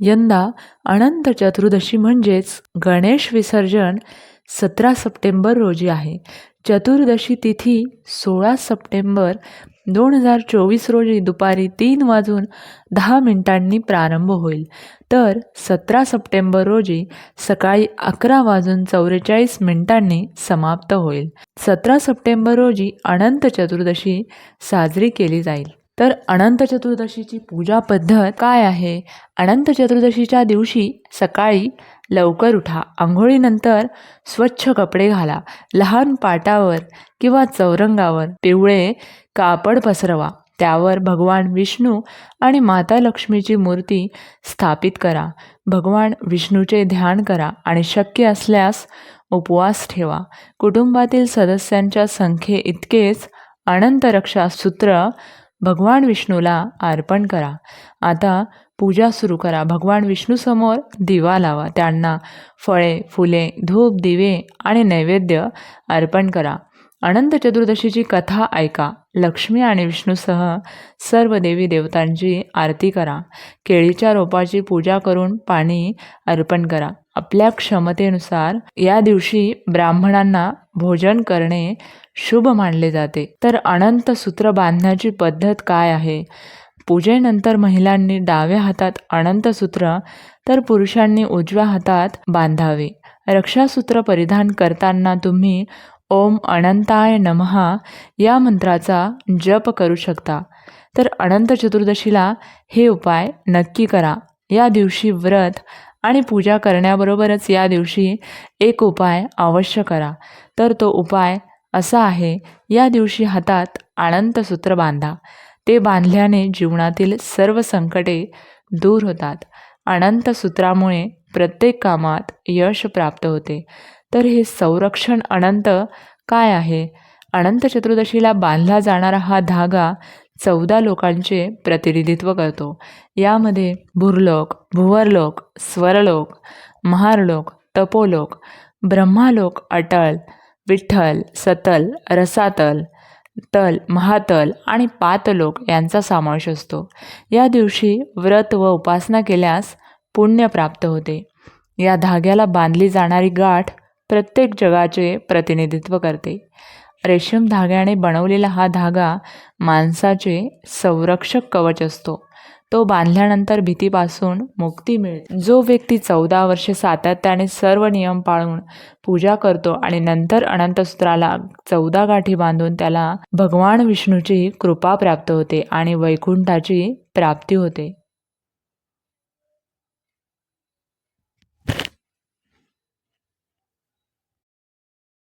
यंदा अनंत चतुर्दशी म्हणजेच गणेश विसर्जन सतरा सप्टेंबर रोजी आहे. चतुर्दशी तिथी सोळा सप्टेंबर दोन हजार चोवीस रोजी दुपारी तीन वाजून दहा मिनिटांनी प्रारंभ होईल. तर सतरा सप्टेंबर रोजी सकाळी अकरा वाजून चौवेचाळीस मिनिटांनी समाप्त होईल. सतरा सप्टेंबर रोजी अनंत चतुर्दशी साजरी केली जाईल. तर अनंत चतुर्दशीची पूजा पद्धत काय आहे? अनंत चतुर्दशीच्या दिवशी सकाळी लवकर उठा. आंघोळीनंतर स्वच्छ कपडे घाला. लहान पाटावर किंवा चौरंगावर पिवळे कापड पसरवा. त्यावर भगवान विष्णू आणि माता लक्ष्मीची मूर्ती स्थापित करा. भगवान विष्णूचे ध्यान करा आणि शक्य असल्यास उपवास ठेवा. कुटुंबातील सदस्यांच्या संख्ये इतकेच. सूत्र भगवान विष्णूला अर्पण करा. आता पूजा सुरू करा. भगवान विष्णूसमोर दिवा लावा. त्यांना फळे फुले धूप दिवे आणि नैवेद्य अर्पण करा. अनंत चतुर्दशीची कथा ऐका. लक्ष्मी आणि विष्णूसह सर्व देवी देवतांची आरती करा. केळीच्या रोपाची पूजा करून पाणी अर्पण करा. आपल्या क्षमतेनुसार या दिवशी ब्राह्मणांना भोजन करणे शुभ मानले जाते. तर अनंत सूत्र बांधण्याची पद्धत काय आहे? पूजेनंतर महिलांनी डाव्या हातात अनंत सूत्र तर पुरुषांनी उजव्या हातात बांधावे. रक्षासूत्र परिधान करताना तुम्ही ओम अनंताय नमहा या मंत्राचा जप करू शकता. तर अनंत चतुर्दशीला हे उपाय नक्की करा. या दिवशी व्रत आणि पूजा करण्याबरोबरच या दिवशी एक उपाय अवश्य करा. तर तो उपाय असा आहे या दिवशी हातात अनंत सूत्र बांधा. ते बांधल्याने जीवनातील सर्व संकटे दूर होतात. अनंत सूत्रामुळे प्रत्येक कामात यश प्राप्त होते. तर हे संरक्षण अनंत काय आहे? अनंत चतुर्दशीला बांधला जाणारा हा धागा चौदा लोकांचे प्रतिनिधित्व करतो. यामध्ये भुरलोक भुवरलोक स्वरलोक महारलोक तपोलोक ब्रह्मालोक अटल विठ्ठल सतल रसातल तल महातल आणि पातलोक यांचा समावेश असतो. या दिवशी व्रत व उपासना केल्यास पुण्य प्राप्त होते. या धाग्याला बांधली जाणारी गाठ प्रत्येक जगाचे प्रतिनिधित्व करते. रेशीम धाग्याने बनवलेला हा धागा माणसाचे संरक्षक कवच असतो. तो बांधल्यानंतर भीतीपासून मुक्ती मिळते. जो व्यक्ती चौदा वर्षे सातत्याने सर्व नियम पाळून पूजा करतो आणि नंतर अनंतसूत्राला चौदा गाठी बांधून त्याला भगवान विष्णूची कृपा प्राप्त होते आणि वैकुंठाची प्राप्ती होते.